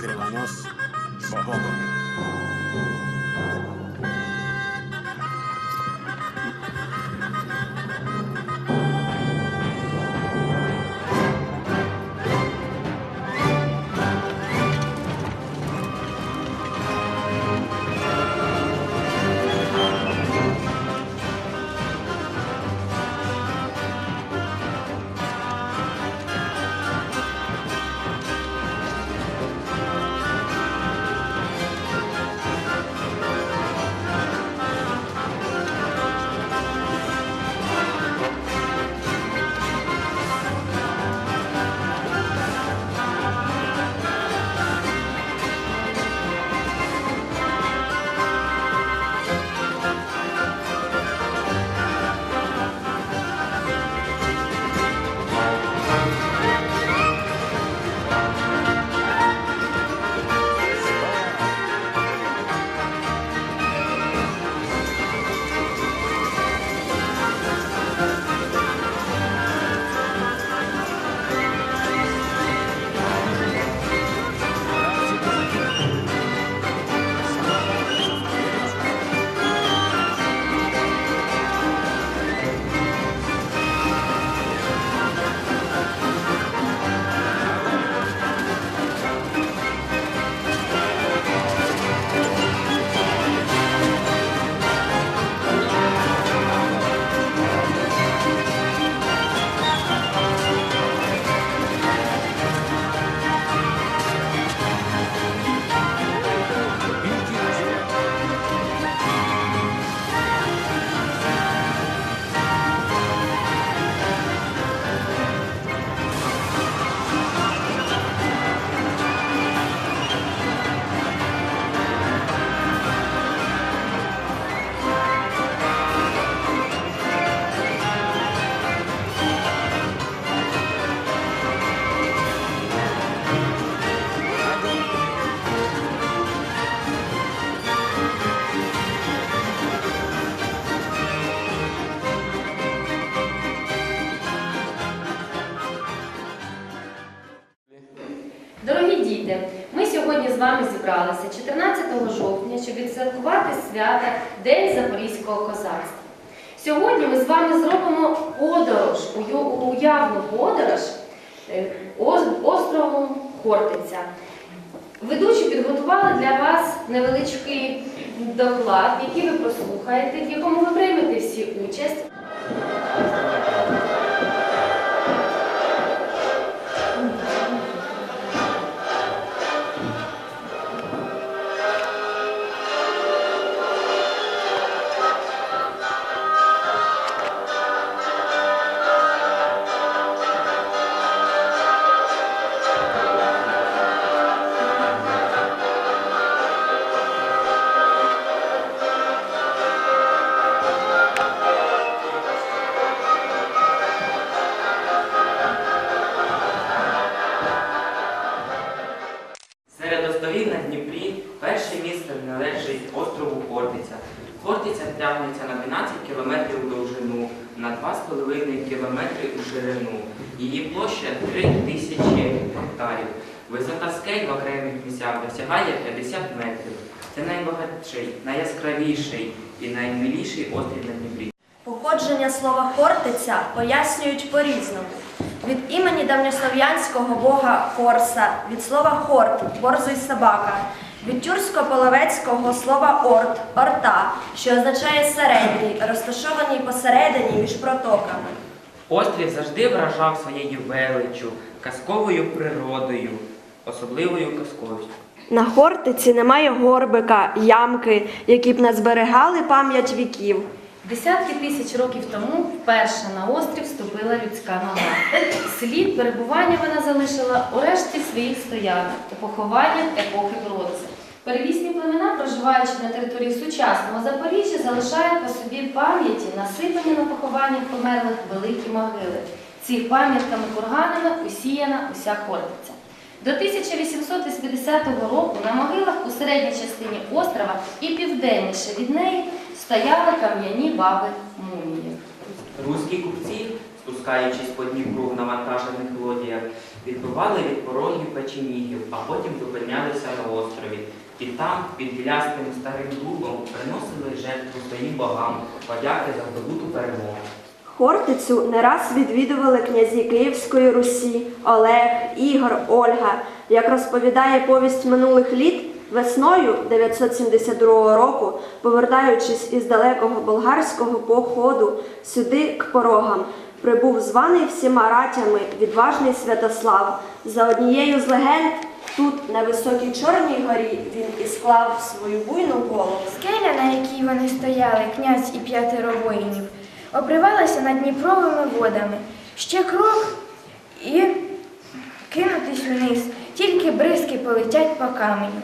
Кривонос з Дорогі діти, ми сьогодні з вами зібралися 14 жовтня, щоб відсвяткувати свята День Запорізького козацтва. Сьогодні ми з вами зробимо подорож, уявну подорож е, островом Хортиця. Ведучі підготували для вас невеличкий доклад, який ви прослухаєте, в якому ви приймете всі участь. Місцях досягає 50 метрів. Це найбагатший, найяскравіший і наймиліший острів на Дніпрі. Походження слова Хортиця пояснюють по-різному. Від імені давньослов'янського бога Хорса, від слова хорт борзий собака, від тюрсько-половецького слова орт орта, що означає середній, розташований посередині між протоками. Острів завжди вражав своєю величчю, казковою природою, особливою казковістю. На Хортиці немає горбика, ямки, які б не зберегали пам'ять віків. Десятки тисяч років тому вперше на острів вступила людська нога. Слід перебування вона залишила у решті своїх стоянок у похованнях епохи бронзи. Первісні племена, проживаючи на території сучасного Запоріжжя, залишають по собі пам'яті, насипані на похованнях померлих великі могили. Цих пам'ятками курганами усіяна уся Хортиця. До 1880 року на могилах у середній частині острова і південніше від неї стояли кам'яні баби мумії. Руські купці спускаючись по Дніпру в навантажених лодіях, відбивали від порогів печенігів, а потім зупинялися на острові. І там, під гілястим старим дубом, приносили жертву своїм богам, подяки за здобуту перемогу. Хортицю не раз відвідували князі Київської Русі Олег, Ігор, Ольга. Як розповідає повість минулих літ, весною 972 року, повертаючись із далекого болгарського походу сюди к порогам, прибув званий всіма ратями відважний Святослав. За однією з легенд, тут, на високій Чорній горі, він і склав свою буйну голову. Скеля, на якій вони стояли, князь і п'ятеро воїнів, обривалася над Дніпровими водами. Ще крок і кинутись вниз, тільки бризки полетять по каменю.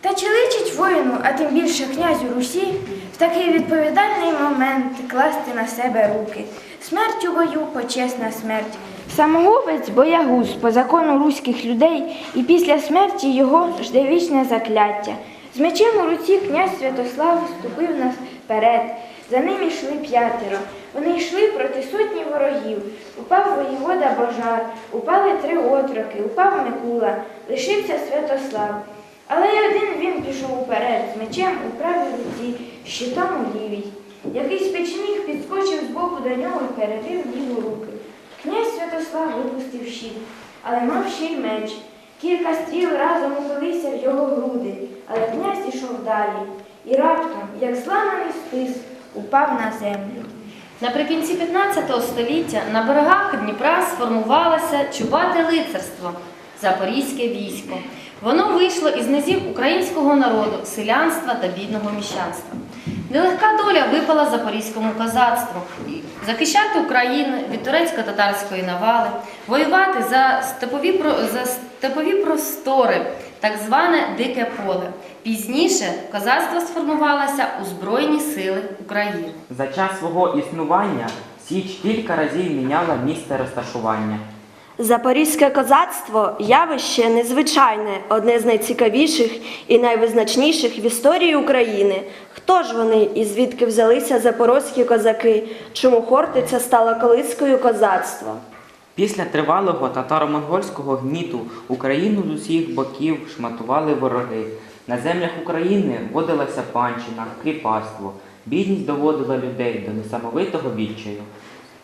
Та чи личить воїну, а тим більше князю Русі, в такий відповідальний момент класти на себе руки? Смерть у бою почесна смерть. Самогубець боягуз по закону руських людей, і після смерті його жде вічне закляття. З мечем у руці князь Святослав ступив наперед. За ним йшли п'ятеро. Вони йшли проти сотні ворогів. Упав воєвода Божар, упали три отроки, упав Микула, лишився Святослав. Але й один він пішов уперед з мечем у правій руці, щитом у лівій. Якийсь печніг підскочив збоку до нього і перебив ліву руки. Князь Святослав випустив щит, але мав ще й меч. Кілька стріл разом упилися в його груди, але князь ішов далі. І раптом, як зламаний спис, упав на землю. Наприкінці 15 століття на берегах Дніпра сформувалося чубате лицарство Запорізьке військо. Воно вийшло із низів українського народу, селянства та бідного міщанства. Нелегка доля випала запорізькому козацтву захищати Україну від турецько-татарської навали, воювати за степові, за степові простори, так зване Дике поле. Пізніше козацтво сформувалося у Збройні сили України. За час свого існування Січ кілька разів міняла місце розташування. Запорізьке козацтво явище незвичайне, одне з найцікавіших і найвизначніших в історії України. Хто ж вони і звідки взялися запорозькі козаки? Чому Хортиця стала колискою козацтва? Після тривалого татаро-монгольського гніту Україну з усіх боків шматували вороги. На землях України водилася панщина, кріпацтво. Бідність доводила людей до несамовитого відчаю.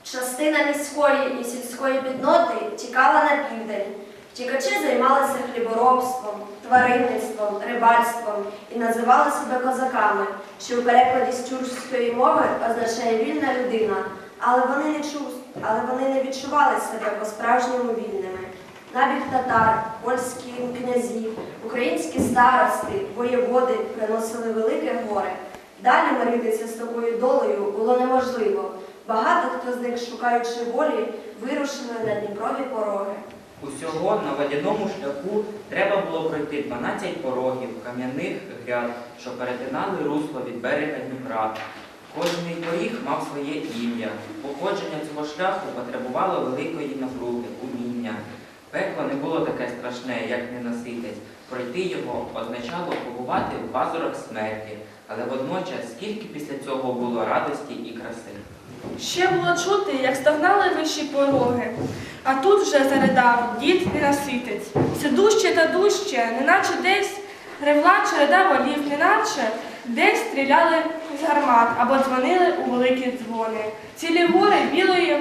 Частина міської і сільської бідноти тікала на південь. Втікачі займалися хліборобством, тваринництвом, рибальством і називали себе козаками, що у перекладі з тюркської мови означає вільна людина, але вони не чув, але вони не відчували себе по-справжньому вільними. Набіг татар, польські князі, українські старости, воєводи приносили велике горе. Далі миритися з такою долею було неможливо. Багато хто з них, шукаючи волі, вирушили на Дніпрові пороги. Усього на водяному шляху треба було пройти 12 порогів, кам'яних гряд, що перетинали русло від берега Дніпра. Кожний поріг мав своє ім'я. Походження цього шляху потребувало великої напруги, уміння. Пекло не було таке страшне, як ненаситець. Пройти його означало побувати в пазурах смерті, але водночас скільки після цього було радості і краси. Ще було чути, як стогнали вищі пороги, а тут вже заридав дід ненаситець. Все дужче та дужче, неначе десь ревла череда волів, неначе десь стріляли з гармат або дзвонили у великі дзвони. Цілі гори білої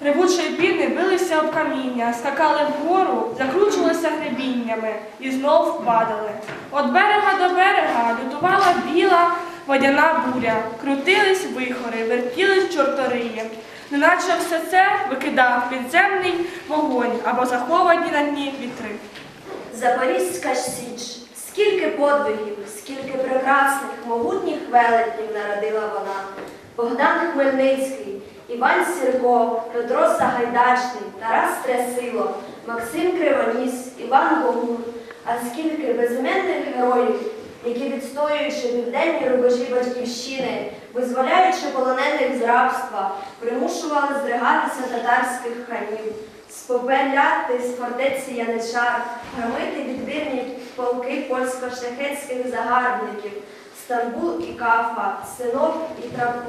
ревучої піни билися об каміння, скакали вгору, закручувалися гребіннями і знов падали. От берега до берега лютувала біла водяна буря, крутились вихори, вертілись чорториї. Неначе все це викидав підземний вогонь або заховані на дні вітри. Запорізька Січ. Скільки подвигів, скільки прекрасних, могутніх велетнів народила вона. Богдан Хмельницький, Іван Сірко, Петро Сагайдачний, Тарас Трясило, Максим Кривоніс, Іван Богур. А скільки безіменних героїв, які, відстоюючи південні рубежі батьківщини, визволяючи полонених з рабства, примушували здригатися татарських ханів, спопеляти з фортеці Яничар, громити відбірні полки польсько-шляхетських загарбників, Стамбул і Кафа, Синок і Трап-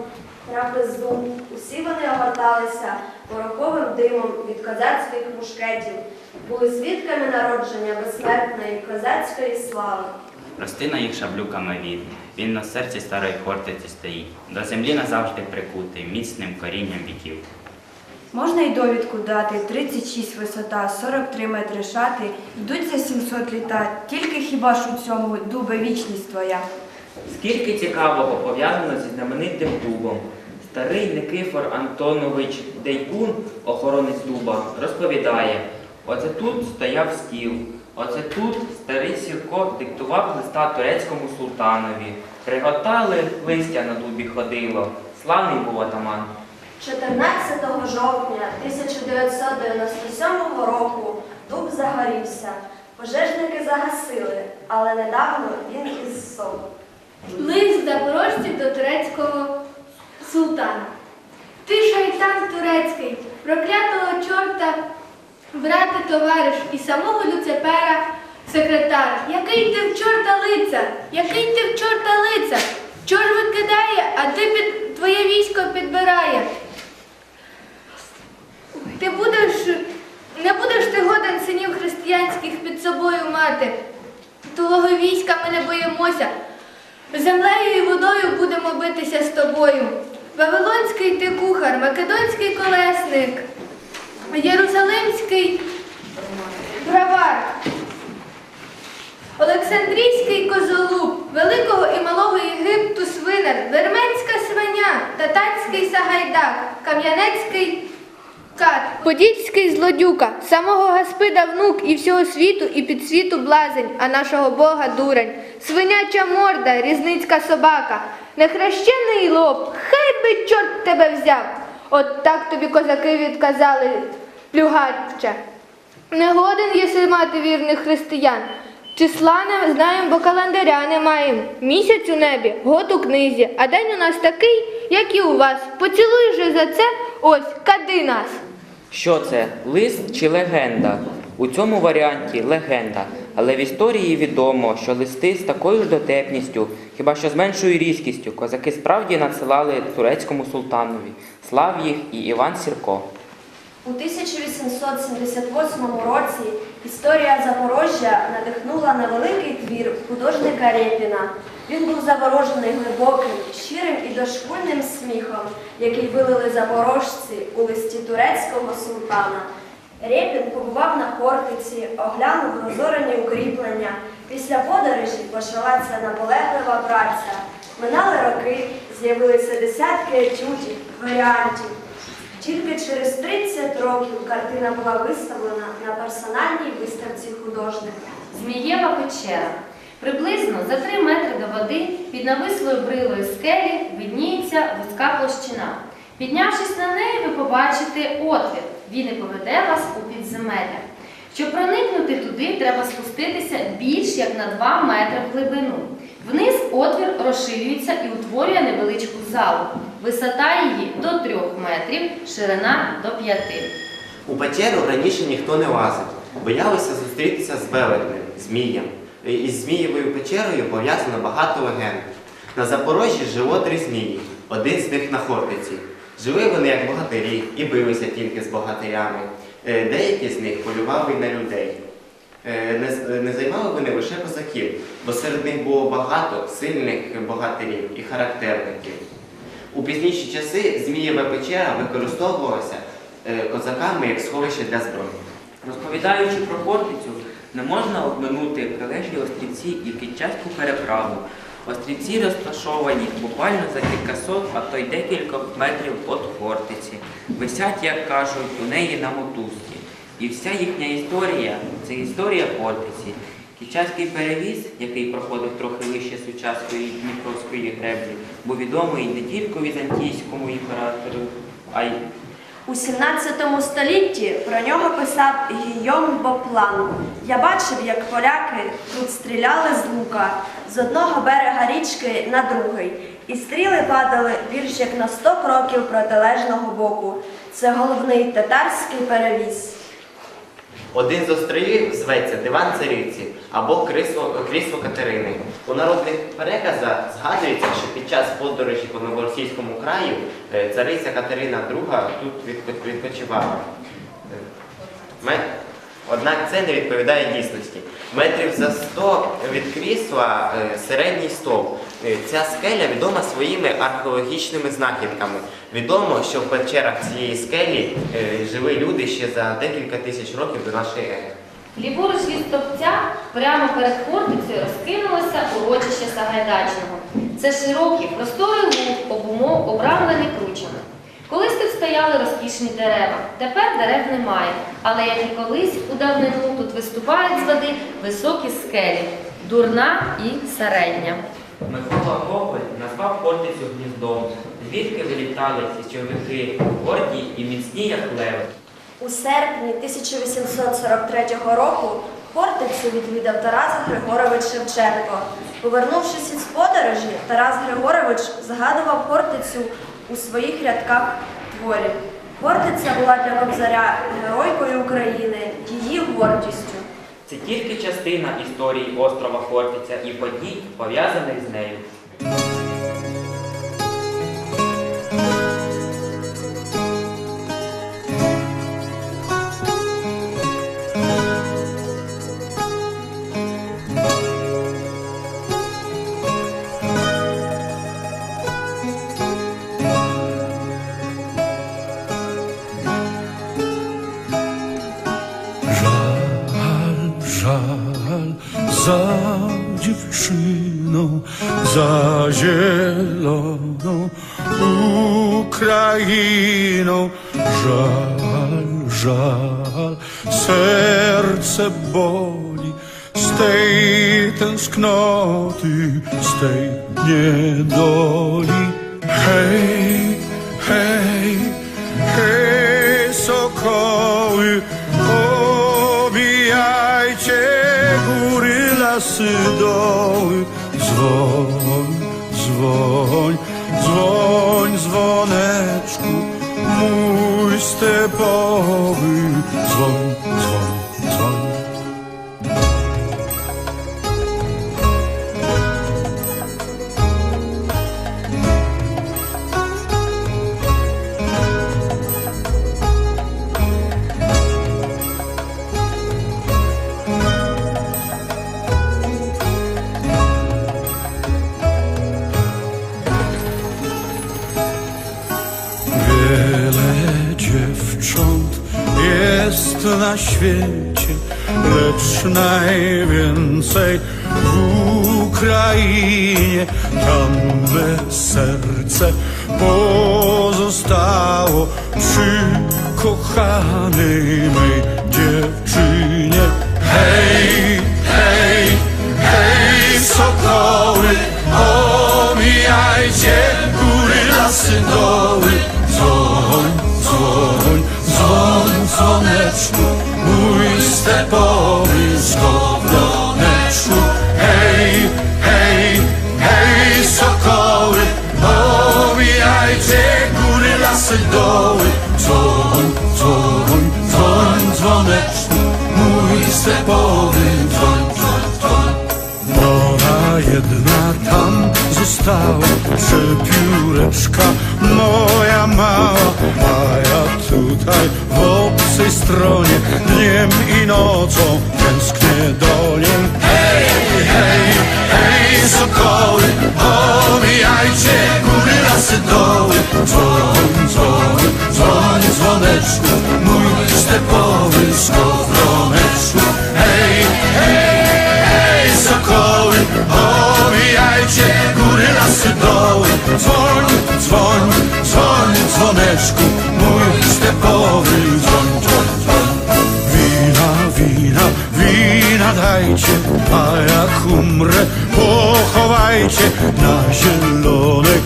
Усі вони огорталися пороковим димом від козацьких мушкетів, були свідками народження безсмертної козацької слави. Рости на їх шаблюками від. Він на серці старої хортиці стоїть. До землі назавжди прикутий, міцним корінням віків. Можна й довідку дати, 36 висота, 43 метри шати, йдуть за 700 літа, тільки хіба ж у цьому дубе вічність твоя. Скільки цікавого пов'язано зі знаменитим дубом. Старий Никифор Антонович Дейкун, охоронець дуба, розповідає, оце тут стояв стіл, оце тут старий Сірко диктував листа турецькому султанові. Приготали, листя на дубі ходило. Славний був атаман. 14 жовтня 1997 року дуб загорівся. Пожежники загасили, але недавно він із СОП. Лист запорожців до турецького султана. Ти шайтан турецький, проклятого чорта, брате товариш і самого Люципера секретар. Який ти в чорта лицар? Який ти в чорта лицар? Чор викидає, а ти під твоє військо підбирає. Ти будеш, не будеш ти годен синів християнських під собою мати. Твого війська ми не боїмося. Землею і водою будемо битися з тобою. Вавилонський ти кухар, Македонський колесник, Єрусалимський бравар, Олександрійський козолуб, Великого і Малого Єгипту свинар, Верменська свиня, Татарський сагайдак, Кам'янецький Подільський злодюка, самого Гаспида внук і всього світу, і під світу блазень, а нашого Бога дурень, свиняча морда, різницька собака, нехрещений лоб, хай би чорт тебе взяв. От так тобі козаки відказали, плюгаче. Не годен єси мати вірних християн. Числа не знаємо, бо календаря не маємо. Місяць у небі, год у книзі, а день у нас такий, як і у вас. Поцілуй же за це, ось, кади нас. Що це? Лист чи легенда? У цьому варіанті легенда. Але в історії відомо, що листи з такою ж дотепністю, хіба що з меншою різкістю, козаки справді надсилали турецькому султанові. Слав їх і Іван Сірко. У 1878 році історія Запорожжя надихнула на великий твір художника Рєпіна. Він був заворожений глибоким, щирим і дошкульним сміхом, який вилили запорожці у листі турецького султана. Рєпін побував на Хортиці, оглянув розорені укріплення. Після подорожі почалася наполеглива праця. Минали роки, з'явилися десятки етюдів, варіантів. Тільки через 30 років картина була виставлена на персональній виставці художника. Змієва печера. Приблизно за 3 метри до води під навислою брилою скелі видніється вузька площина. Піднявшись на неї, ви побачите отвір. Він і поведе вас у підземелля. Щоб проникнути туди, треба спуститися більш як на 2 метри в глибину. Вниз отвір розширюється і утворює невеличку залу. Висота її до 3 метрів, ширина до 5. У печеру раніше ніхто не лазив. Боялися зустрітися з велетнем, змієм. Із Змієвою печерою пов'язано багато легенд. На Запорожжі жило три змії, один з них на Хортиці. Жили вони як богатирі і билися тільки з богатирями. Е, Деякі з них полювали на людей. Е, не займали вони лише козаків, бо серед них було багато сильних богатирів і характерників. У пізніші часи Змієва печера використовувалася е, козаками як сховище для зброї. Розповідаючи про Хортицю, не можна обминути прилеглі острівці і Китчацьку переправу. Острівці розташовані буквально за кількасот, а то й декількох метрів від Хортиці. Висять, як кажуть, у неї на мотузці. І вся їхня історія це історія Хортиці. Кічацький перевіз, який проходив трохи вище сучасної Дніпровської греблі, був відомий не тільки візантійському імператору, а й У 17 столітті про нього писав Гійом Боплан. Я бачив, як поляки тут стріляли з лука з одного берега річки на другий, і стріли падали більш як на 100 кроків протилежного боку. Це головний татарський перевіз. Один з островів зветься Диван Цариці або крісло, крісло Катерини. У народних переказах згадується, що під час подорожі по Новоросійському краю е, цариця Катерина II тут відпочивала. Однак це не відповідає дійсності. Метрів за 100 від крісла е, середній стовп. Е, Ця скеля відома своїми археологічними знахідками. Відомо, що в печерах цієї скелі жили люди ще за декілька тисяч років до нашої ери. Ліворуч від стовпця, прямо перед фортецею, розкинулося урочище Сагайдачного. Це широкий, просторий луг, обумов, обрамлений кручами. Колись тут стояли розкішні дерева. Тепер дерев немає. Але як і колись у давнину тут виступають з води високі скелі, дурна і середня. Микола Гоголь назвав фортецю гніздом, звідки вилітали ці човники, горді і міцні, як леви. У серпні 1843 року Хортицю відвідав Тарас Григорович Шевченко. Повернувшись із подорожі, Тарас Григорович згадував Хортицю у своїх рядках творів. Хортиця була для Кобзаря геройкою України, її гордістю. Це тільки частина історії острова Хортиця і подій, пов'язаних з нею. Za dziewczyną, za zieloną Ukrainą. Żal, żal, serce boli z tej tęsknoty, z tej niedoli. Hej, lasy, doły. Dzwoń, dzwoń, dzwoń, dzwoneczku, mój stepowy. Dzwoń, dzwoń. Świecie, lecz najwięcej w Ukrainie. Tam me serce pozostało przy kochanej mej dziewczynie. Hej, hej, hej, sokoły, omijajcie góry, lasy, doły. Dzwoń, dzwoń, dzwoń, dzwoneczku, mój stepowy skowroneczku. Hej, hej, hej, sokoły, omijajcie góry, lasy, doły. Dzwoń, dzwoń, dzwoń, dzwoneczku, mój stepowy tam została, przepióreczka moja mała, a ja tutaj w obcej stronie, dniem i nocą tęsknię do niej. Hej, hej, hej, sokoły, omijajcie góry, lasy, doły. Dzwoń, dzwoń, dzwoń, dzwoneczku, mój stepowy skowroneczku. dzwoń, dzwoń, dzwoń, dzwoneczku, mój stepowy dzwoń, dzwoń, dzwoń. Wina, wina, wina dajcie, a jak umrę, pochowajcie na zielonej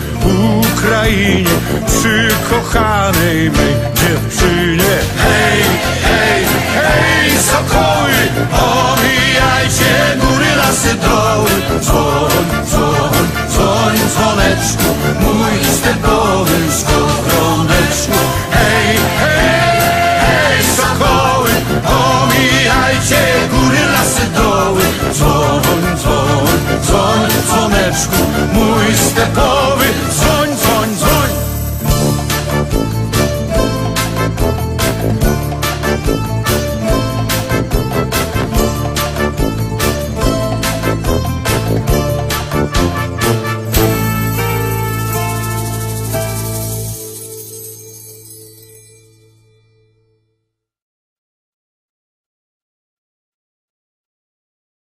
Ukrainie, przy kochanej mej dziewczynie. Hej, hej, hej, sokoły, omijajcie góry, lasy, doły, dzwoń, Muito mój